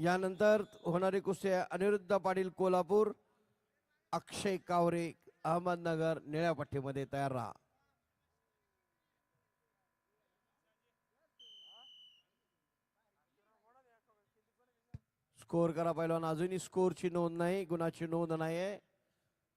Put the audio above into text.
यानंतर होणारी कुस्ती आहे अनिरुद्ध पाटील कोल्हापूर अक्षय कावरे अहमदनगर निळ्या पट्टीमध्ये तयार राहा. स्कोर करा पहिलवान. अजूनही स्कोरची नोंद नाही गुणाची नोंद नाही आहे